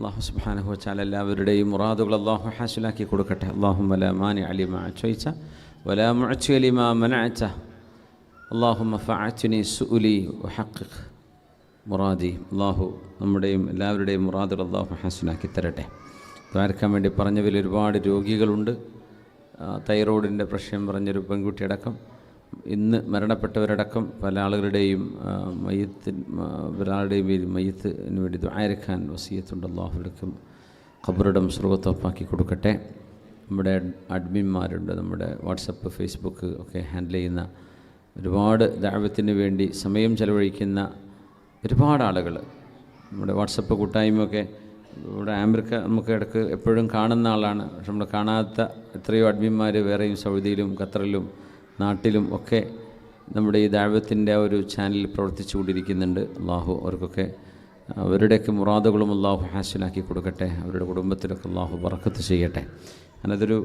അള്ളാഹു സുബാനഹു വച്ചാൽ എല്ലാവരുടെയും മുറാദുകൾ അള്ളാഹു ഹാസിലാക്കി കൊടുക്കട്ടെ. അള്ളാഹു വല മാനി അലിമ ചോദിച്ച വല മുഴച്ചു അലിമ മനഅച്ച അള്ളാഹു ഫഅച്ചുനി സുലി വഹഖിഖ് മുറാദി അള്ളാഹു നമ്മുടെയും എല്ലാവരുടെയും മുറാദുകൾ അള്ളാഹു ഹാസിലാക്കി തരട്ടെ. ദ്വാരക്കാൻ വേണ്ടി പറഞ്ഞവരിൽ ഒരുപാട് രോഗികളുണ്ട്. തൈറോയിഡിന്റെ പ്രശ്നം പറഞ്ഞൊരു പെൺകുട്ടിയടക്കം ഇന്ന് മരണപ്പെട്ടവരടക്കം പല ആളുകളുടെയും ആ, ഒരാളുടെയും പേര് മയ്യത്തിന് വേണ്ടി ദ്വാരക്കാൻ വസീയത്തുണ്ട്. അള്ളാഹുലക്കും ഖബറിടം സ്രോതപ്പാക്കി കൊടുക്കട്ടെ. നമ്മുടെ അഡ്മിന്മാരുണ്ട് നമ്മുടെ വാട്സപ്പ് ഫേസ്ബുക്ക് ഒക്കെ ഹാൻഡിൽ ചെയ്യുന്ന ഒരുപാട് ദാവത്തിന് വേണ്ടി സമയം ചെലവഴിക്കുന്ന ഒരുപാട് ആളുകൾ. നമ്മുടെ വാട്സപ്പ് കൂട്ടായ്മയൊക്കെ ഇവിടെ അമേരിക്ക നമുക്ക് ഇടയ്ക്ക് എപ്പോഴും കാണുന്ന ആളാണ്. പക്ഷെ നമ്മൾ കാണാത്ത എത്രയോ അഡ്മിന്മാർ വേറെയും സൗദിയിലും ഖത്തറിലും നാട്ടിലും ഒക്കെ നമ്മുടെ ഈ ദാവത്തിന്റെ ഒരു ചാനലിൽ പ്രവർത്തിച്ചു കൊണ്ടിരിക്കുന്നുണ്ട്. അള്ളാഹു അവർക്കൊക്കെ അവരുടെയൊക്കെ മുറാദുകളും അള്ളാഹു ഹാസിലാക്കി കൊടുക്കട്ടെ. അവരുടെ കുടുംബത്തിലൊക്കെ അള്ളാഹു ബറക്കത്ത് ചെയ്യട്ടെ. അതൊരു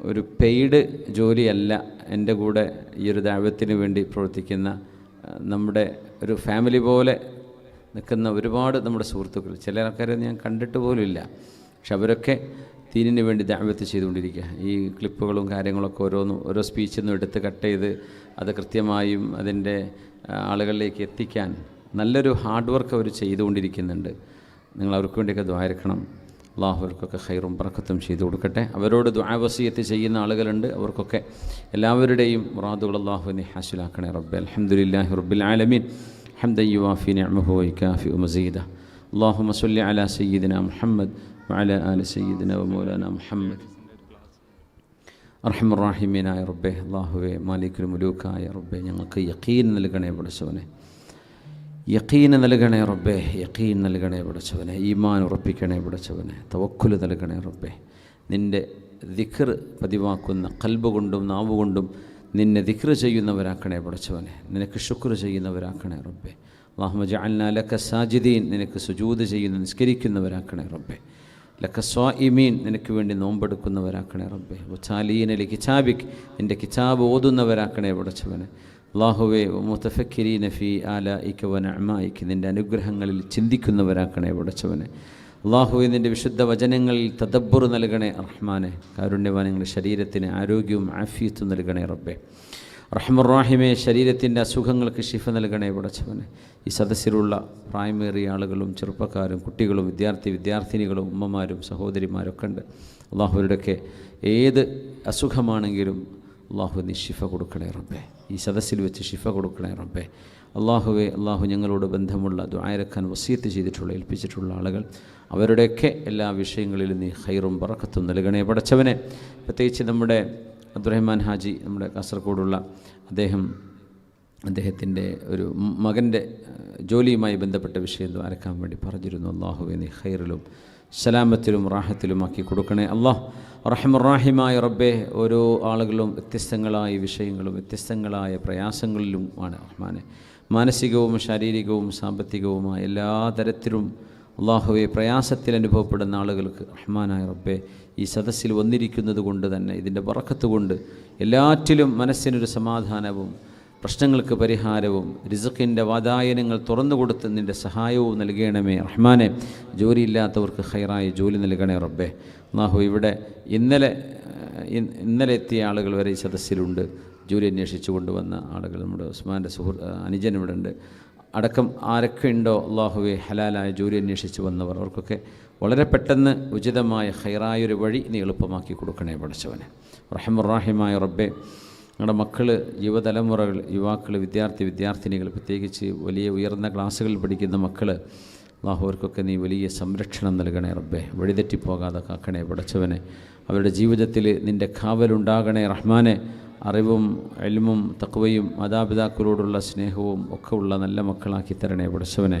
ഒരു പെയ്ഡ് ജോലിയല്ല. എന്റെ കൂടെ ഈ ഒരു ദാഴ്വത്തിന് വേണ്ടി പ്രവർത്തിക്കുന്ന നമ്മുടെ ഒരു ഫാമിലി പോലെ നിൽക്കുന്ന ഒരുപാട് നമ്മുടെ സുഹൃത്തുക്കൾ. ചില ആൾക്കാരെ ഞാൻ കണ്ടിട്ട് പോലുമില്ല പക്ഷെ അവരൊക്കെ ദീനിന് വേണ്ടി ദാവത്ത് ചെയ്തുകൊണ്ടിരിക്കുക ഈ ക്ലിപ്പുകളും കാര്യങ്ങളൊക്കെ ഓരോന്നും ഓരോ സ്പീച്ചിൽ നിന്നും എടുത്ത് കട്ട് ചെയ്ത് അത് കൃത്യമായും അതിൻ്റെ ആ, ആളുകളിലേക്ക് എത്തിക്കാൻ നല്ലൊരു ഹാർഡ് വർക്ക് അവർ ചെയ്തുകൊണ്ടിരിക്കുന്നുണ്ട് നിങ്ങൾ അവർക്ക് വേണ്ടിയൊക്കെ ദ്വാരക്കണം അള്ളാഹു അവർക്കൊക്കെ ഹൈറും പറക്കത്തും ചെയ്തു കൊടുക്കട്ടെ അവരോട് ദ്വാവസീയത്ത് ചെയ്യുന്ന ആളുകളുണ്ട് അവർക്കൊക്കെ എല്ലാവരുടെയും മുറാദുകൾ അള്ളാഹുവിനെ ഹാസിലാക്കണേ റബ്ബെ അലഹമുല്ലാഹി റബ്ബിൽ ആലമീൻ حمدا يوافي نعمه ويكافئ مزيده اللهم صل على سيدنا محمد വഅല ആല സയ്യിദിന മൗലാന മുഹമ്മദ് അർഹമറാഹിമീനായ റബ്ബേ അള്ളാഹുവെ മാലിക്കുൽ മുലൂക്കായ റബ്ബെ ഞങ്ങൾക്ക് യക്കീൻ നൽകണേ പഠിച്ചവനെ. യക്കീന് നൽകണേ റബ്ബെ യക്കീൻ നൽകണേ പഠിച്ചവനെ. ഈമാൻ ഉറപ്പിക്കണേ പഠിച്ചവനെ. തവക്കുൽ നൽകണേ റബ്ബെ. നിന്റെ ദിഖർ പതിവാക്കുന്ന കൽബ് കൊണ്ടും നാവ് കൊണ്ടും നിന്നെ ദിഖർ ചെയ്യുന്നവരാക്കണേ പഠിച്ചവനെ. നിനക്ക് ശുക്ർ ചെയ്യുന്നവരാക്കണേ റബ്ബെ. അള്ളാഹ്മജ അല്ലാലക്ക സാജിദീൻ. നിനക്ക് സുജൂത് ചെയ്യുന്ന നിസ്കരിക്കുന്നവരാക്കണേ റബ്ബെ. ലക്ക ഇമീൻ നിനക്ക് വേണ്ടി നോമ്പെടുക്കുന്നവരാക്കണേ റബ്ബെ. വച്ചാലീനലി കിതാബിക് നിന്റെ കിതാബ് ഓതുന്നവരാക്കണേ പടച്ചവനെ. അള്ളാഹുവെ മുത്തഫക്കിരി നഫി ആല ഇക്കവൻ അമ്മായിക്ക് നിന്റെ അനുഗ്രഹങ്ങളിൽ ചിന്തിക്കുന്നവരാക്കണേ പടച്ചവനെ. അള്ളാഹുവെ നിന്റെ വിശുദ്ധ വചനങ്ങളിൽ തദബ്ബുർ നൽകണേ റഹ്മാനെ. കാരുണ്യവാനങ്ങളുടെ ശരീരത്തിന് ആരോഗ്യവും ആഫിയത്തും നൽകണേ റബ്ബെ. റഹ്മുറാഹിമെ ശരീരത്തിന്റെ അസുഖങ്ങൾക്ക് ഷിഫ നൽകണേ പടച്ചവനെ. ഈ സദസ്സിലുള്ള പ്രായമേറിയ ആളുകളും ചെറുപ്പക്കാരും കുട്ടികളും വിദ്യാർത്ഥി വിദ്യാർത്ഥിനികളും ഉമ്മമാരും സഹോദരിമാരൊക്കെ ഉണ്ട്. അള്ളാഹുവിരുടെയൊക്കെ ഏത് അസുഖമാണെങ്കിലും അള്ളാഹു നീ ഷിഫ കൊടുക്കണേ റബ്ബേ. ഈ സദസ്സിൽ വെച്ച് ഷിഫ കൊടുക്കണേ റബ്ബേ. അള്ളാഹുവെ അള്ളാഹു ഞങ്ങളോട് ബന്ധമുള്ള ദ്വായരക്കാൻ വസീത്ത് ചെയ്തിട്ടുള്ള ഏൽപ്പിച്ചിട്ടുള്ള ആളുകൾ അവരുടെയൊക്കെ എല്ലാ വിഷയങ്ങളിലും നീ ഹൈറും പറക്കത്തും നൽകണേ പടച്ചവനെ. പ്രത്യേകിച്ച് നമ്മുടെ അബ്ദുറഹ്മാൻ ഹാജി നമ്മുടെ കാസർഗോഡുള്ള അദ്ദേഹം അദ്ദേഹത്തിന്റെ ഒരു മകന്റെ ജോലിയുമായി ബന്ധപ്പെട്ട വിഷയം ദ്വാരക്കാൻ വേണ്ടി പറഞ്ഞിരുന്നു. അള്ളാഹുവിനെ ഹൈറിലും സലാമത്തിലും റാഹത്തിലുമാക്കി കൊടുക്കണേ. അള്ളാഹ് റഹമുറാഹിമായ റബ്ബെ ഓരോ ആളുകളും വ്യത്യസ്തങ്ങളായ വിഷയങ്ങളും വ്യത്യസ്തങ്ങളായ പ്രയാസങ്ങളിലും ആണ് റഹ്മാനെ. മാനസികവും ശാരീരികവും സാമ്പത്തികവുമായ എല്ലാ തരത്തിലും അള്ളാഹുവെ പ്രയാസത്തിൽ അനുഭവപ്പെടുന്ന ആളുകൾക്ക് റഹ്മാനായ റബ്ബെ ഈ സദസ്സിൽ വന്നിരിക്കുന്നത് കൊണ്ട് തന്നെ ഇതിന്റെ വറക്കത്ത് കൊണ്ട് എല്ലാറ്റിലും മനസ്സിനൊരു സമാധാനവും പ്രശ്നങ്ങൾക്ക് പരിഹാരവും റിസക്കിന്റെ വാതായനങ്ങൾ തുറന്നു കൊടുത്ത് നിന്റെ സഹായവും നൽകണമേ. റഹ്മാനെ ജോലിയില്ലാത്തവർക്ക് ഹൈറായ ജോലി നൽകണേ റബ്ബെ. അള്ളാഹു ഇവിടെ ഇന്നലെ ഇന്നലെ എത്തിയ ആളുകൾ വരെ ഈ സദസ്സിലുണ്ട്. ജോലി അന്വേഷിച്ചു കൊണ്ടുവന്ന ആളുകൾ നമ്മുടെ ഉസ്മാന്റെ സുഹൃ അനുജൻ ഇവിടെ ഉണ്ട്. അടക്കം ആരൊക്കെ ഉണ്ടോ അള്ളാഹുവെ ഹലാലായ ജോലി അന്വേഷിച്ച് വന്നവർ അവർക്കൊക്കെ വളരെ പെട്ടെന്ന് ഉചിതമായ ഹൈറായൊരു വഴി നീ എളുപ്പമാക്കി കൊടുക്കണേ പഠിച്ചവനെ. റഹമുറാഹിമായ റബ്ബെ ഞങ്ങളുടെ മക്കൾ യുവതലമുറകൾ യുവാക്കൾ വിദ്യാർത്ഥി വിദ്യാർത്ഥിനികൾ പ്രത്യേകിച്ച് വലിയ ഉയർന്ന ക്ലാസ്സുകളിൽ പഠിക്കുന്ന മക്കൾ അള്ളാഹുവർക്കൊക്കെ നീ വലിയ സംരക്ഷണം നൽകണേ റബ്ബെ. വഴിതെറ്റിപ്പോകാതെ കാക്കണേ പടച്ചവനെ അവരുടെ ജീവിതത്തിൽ നിന്റെ കാവലുണ്ടാകണേ റഹ്മാനെ. അറിവും എൽമും തക്വയും മാതാപിതാക്കളോടുള്ള സ്നേഹവും ഒക്കെ ഉള്ള നല്ല മക്കളാക്കി തരണേ പഠിച്ചവനെ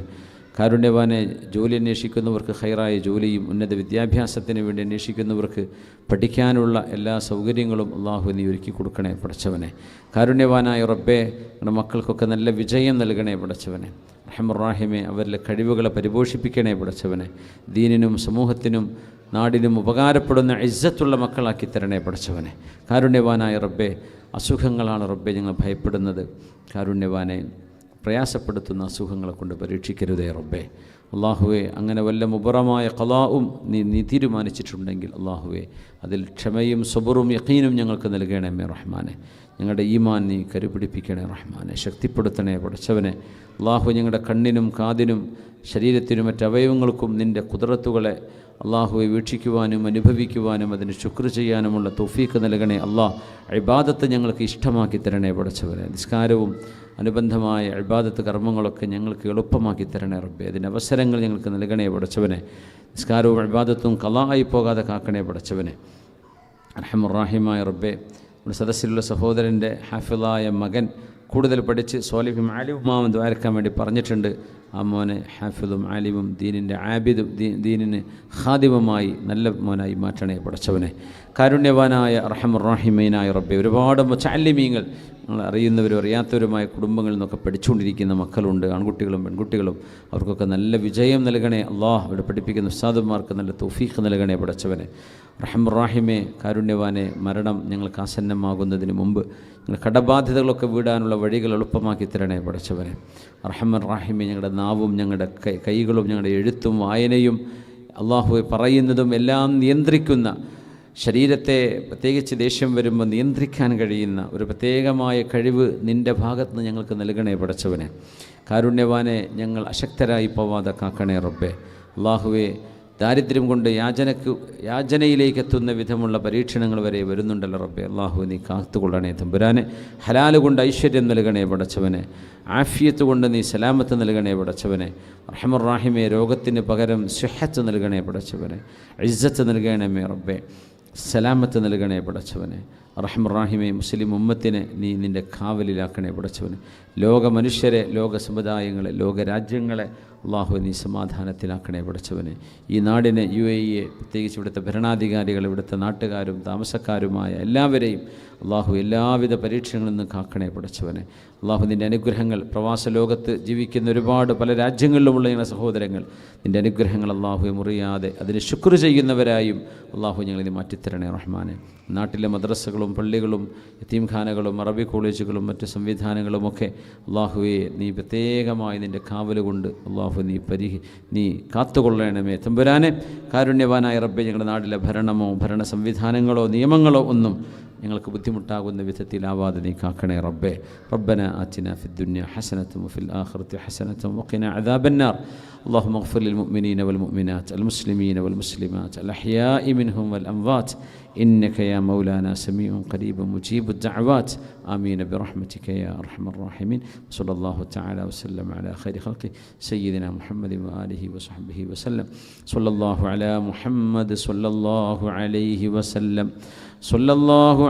കാരുണ്യവാനെ ജോലി അന്വേഷിക്കുന്നവർക്ക് ഹൈറായ ജോലിയും ഉന്നത വിദ്യാഭ്യാസത്തിന് വേണ്ടി അന്വേഷിക്കുന്നവർക്ക് പഠിക്കാനുള്ള എല്ലാ സൗകര്യങ്ങളും അള്ളാഹു നീ ഒരുക്കി കൊടുക്കണേ പഠിച്ചവനെ കാരുണ്യവാനായ റബ്ബെ നമ്മുടെ മക്കൾക്കൊക്കെ നല്ല വിജയം നൽകണേ പഠിച്ചവനെ റഹമുറാഹിമെ അവരിലെ കഴിവുകളെ പരിപോഷിപ്പിക്കണേ പഠിച്ചവനെ ദീനിനും സമൂഹത്തിനും നാടിനും ഉപകാരപ്പെടുന്ന ഇജ്ജത്തുള്ള മക്കളാക്കി തരണേ പഠിച്ചവനെ കാരുണ്യവാനായ റബ്ബെ അസുഖങ്ങളാണ് റബ്ബെ ഞങ്ങൾ ഭയപ്പെടുന്നത്. കാരുണ്യവാനെ പ്രയാസപ്പെടുത്തുന്ന അസുഖങ്ങളെ കൊണ്ട് പരീക്ഷിക്കരുതേ റബ്ബെ. അള്ളാഹുവെ അങ്ങനെ വല്ല മുബറമായ കലാവും നീ നീ തീരുമാനിച്ചിട്ടുണ്ടെങ്കിൽ അള്ളാഹുവെ അതിൽ ക്ഷമയും സബറും യക്കീനും ഞങ്ങൾക്ക് നൽകണമേ റഹ്മാനെ. ഞങ്ങളുടെ ഈമാൻ നീ കരുപിടിപ്പിക്കണേ റഹ്മാനെ. ശക്തിപ്പെടുത്തണേ പഠിച്ചവനെ അള്ളാഹു ഞങ്ങളുടെ കണ്ണിനും കാതിനും ശരീരത്തിനും മറ്റവയവങ്ങൾക്കും നിന്റെ കുതിരത്തുകളെ അള്ളാഹുവെ വീക്ഷിക്കുവാനും അനുഭവിക്കുവാനും അതിന് ശുക്ർ ചെയ്യാനുമുള്ള തൊഫീക്ക് നൽകണേ അള്ളാഹ് അഴിബാദത്ത് ഞങ്ങൾക്ക് ഇഷ്ടമാക്കി തരണേ പടച്ചവരെ നിസ്കാരവും അനുബന്ധമായ അഴിബാദത്ത് കർമ്മങ്ങളൊക്കെ ഞങ്ങൾക്ക് എളുപ്പമാക്കി തരണേ റബ്ബെ. അതിന് അവസരങ്ങൾ ഞങ്ങൾക്ക് നൽകണേ പഠിച്ചവനെ നിസ്കാരവും അഴിബാദത്തും കലായി പോകാതെ കാക്കണേ പഠിച്ചവനെ അർഹമുറാഹിമായ റബ്ബെ. നമ്മുടെ സദസ്സിലുള്ള സഹോദരന്റെ ഹാഫിളായ മകൻ കൂടുതൽ പഠിച്ച് സോലിഫി ആലിമുമാവും ദ്വാരക്കാൻ വേണ്ടി പറഞ്ഞിട്ടുണ്ട്. ആ മോനെ ഹാഫിദും ആലിമും ദീനിന്റെ ആബിദും ദീനിന് ഖാദിമുമായി നല്ല മോനായി മാറ്റണേ പഠിച്ചവനെ കാരുണ്യവാനായ റഹമുറാഹിമീനായ റബ്ബെ ഒരുപാട് ചാലിമീങ്ങൾ അറിയുന്നവരും അറിയാത്തവരുമായ കുടുംബങ്ങളിൽ നിന്നൊക്കെ പഠിച്ചുകൊണ്ടിരിക്കുന്ന മക്കളുണ്ട് ആൺകുട്ടികളും പെൺകുട്ടികളും. അവർക്കൊക്കെ നല്ല വിജയം നൽകണേ അള്ളാഹ്. അവിടെ പഠിപ്പിക്കുന്ന ഉസ്താദന്മാർക്ക് നല്ല തൗഫീഖ് നൽകണേ പഠിച്ചവനെ റഹമുറാഹിമെ കാരുണ്യവാനെ മരണം ഞങ്ങൾക്ക് ആസന്നമാകുന്നതിന് മുമ്പ് ഞങ്ങൾ കടബാധ്യതകളൊക്കെ വീടാനുള്ള വഴികൾ എളുപ്പമാക്കി തരണേ പഠിച്ചവനെ റഹമൻ റാഹിമെ ഞങ്ങളുടെ നാവും ഞങ്ങളുടെ കൈകളും ഞങ്ങളുടെ എഴുത്തും വായനയും അള്ളാഹു പറയുന്നതും എല്ലാം നിയന്ത്രിക്കുന്ന ശരീരത്തെ പ്രത്യേകിച്ച് ദേഷ്യം വരുമ്പോൾ നിയന്ത്രിക്കാൻ കഴിയുന്ന ഒരു പ്രത്യേകമായ കഴിവ് നിന്റെ ഭാഗത്ത് നിന്ന് ഞങ്ങൾക്ക് നൽകണേ പഠിച്ചവനെ കാരുണ്യവാനെ ഞങ്ങൾ അശക്തരായി പോവാതെ കാക്കണേ റബ്ബെ. അള്ളാഹുവെ ദാരിദ്ര്യം കൊണ്ട് യാചനക്ക് യാചനയിലേക്ക് എത്തുന്ന വിധമുള്ള പരീക്ഷണങ്ങൾ വരെ വരുന്നുണ്ടല്ലോ റബ്ബെ. അള്ളാഹു നീ കാത്തുകൊള്ളണേ തമ്പുരാനെ. ഹലാൽ കൊണ്ട് ഐശ്വര്യം നൽകണേ പടച്ചവനെ. ആഫിയത്ത് കൊണ്ട് നീ സലാമത്ത് നൽകണേ പടച്ചവനെ. റഹമുറാഹിമെ രോഗത്തിന് പകരം സുഹത്ത് നൽകണേ പടച്ചവനെ. ഇസ്സത്ത് നൽകണമേ റബ്ബെ. സലാമത്ത് നൽകണേ പടച്ചവനെ. റഹ്മറാഹിമെ മുസ്ലിം ഉമ്മത്തിനെ നീ നിന്റെ കാവലിലാക്കണേ പടച്ചവനെ. ലോക മനുഷ്യരെ ലോക സമുദായങ്ങളെ ലോകരാജ്യങ്ങളെ അള്ളാഹു നീ സമാധാനത്തിലാക്കണേ പഠിച്ചവനെ ഈ നാടിനെ യു എ ഇയെ പ്രത്യേകിച്ച് ഇവിടുത്തെ ഭരണാധികാരികൾ ഇവിടുത്തെ നാട്ടുകാരും താമസക്കാരുമായ എല്ലാവരെയും അള്ളാഹു എല്ലാവിധ പരീക്ഷണങ്ങളിൽ നിന്ന് കാക്കണേ പഠിച്ചവനെ അള്ളാഹു നിന്റെ അനുഗ്രഹങ്ങൾ പ്രവാസ ലോകത്ത് ജീവിക്കുന്ന ഒരുപാട് പല രാജ്യങ്ങളിലുമുള്ള ഞങ്ങളുടെ സഹോദരങ്ങൾ. നിന്റെ അനുഗ്രഹങ്ങൾ അള്ളാഹുയെ മുറിയാതെ അതിന് ശുക്ർ ചെയ്യുന്നവരായും അള്ളാഹു ഞങ്ങളിത് മാറ്റിത്തരണേ റഹ്മാനെ. നാട്ടിലെ മദ്രസകളും പള്ളികളും യത്തീംഖാനകളും അറബി കോളേജുകളും മറ്റ് സംവിധാനങ്ങളുമൊക്കെ അള്ളാഹുവെ നീ പ്രത്യേകമായി നിന്റെ കാവൽ കൊണ്ട് അള്ളാഹു നീ പരിഹി നീ കാത്തുകൊള്ളണമേ. തമ്പുരാനെ കാരുണ്യവാനായ റബ്ബെ ഞങ്ങളുടെ നാട്ടിലെ ഭരണമോ ഭരണ സംവിധാനങ്ങളോ നിയമങ്ങളോ ഒന്നും ഞങ്ങൾക്ക് ബുദ്ധിമുട്ടാകുന്ന വിധത്തിലാവാതെ നീ കാക്കണേ റബ്ബെ റബ്ബന ആറ്റിന ഫി الدنيا حسنة وفي الآخرة حسنة وقنا عذاب النار اللهم اغفر للمؤمنين والمؤمنات المسلمين والمسلمات الأحياء منهم والأموات إنك يا مولانا سميع قريب مجيب الدعوات آمين برحمتك يا أرحم الراحمين صلى الله تعالى وسلم على خير خلقه سيدنا محمد وآله وصحبه وسلم صلى الله على محمد صلى الله عليه وسلم صلى الله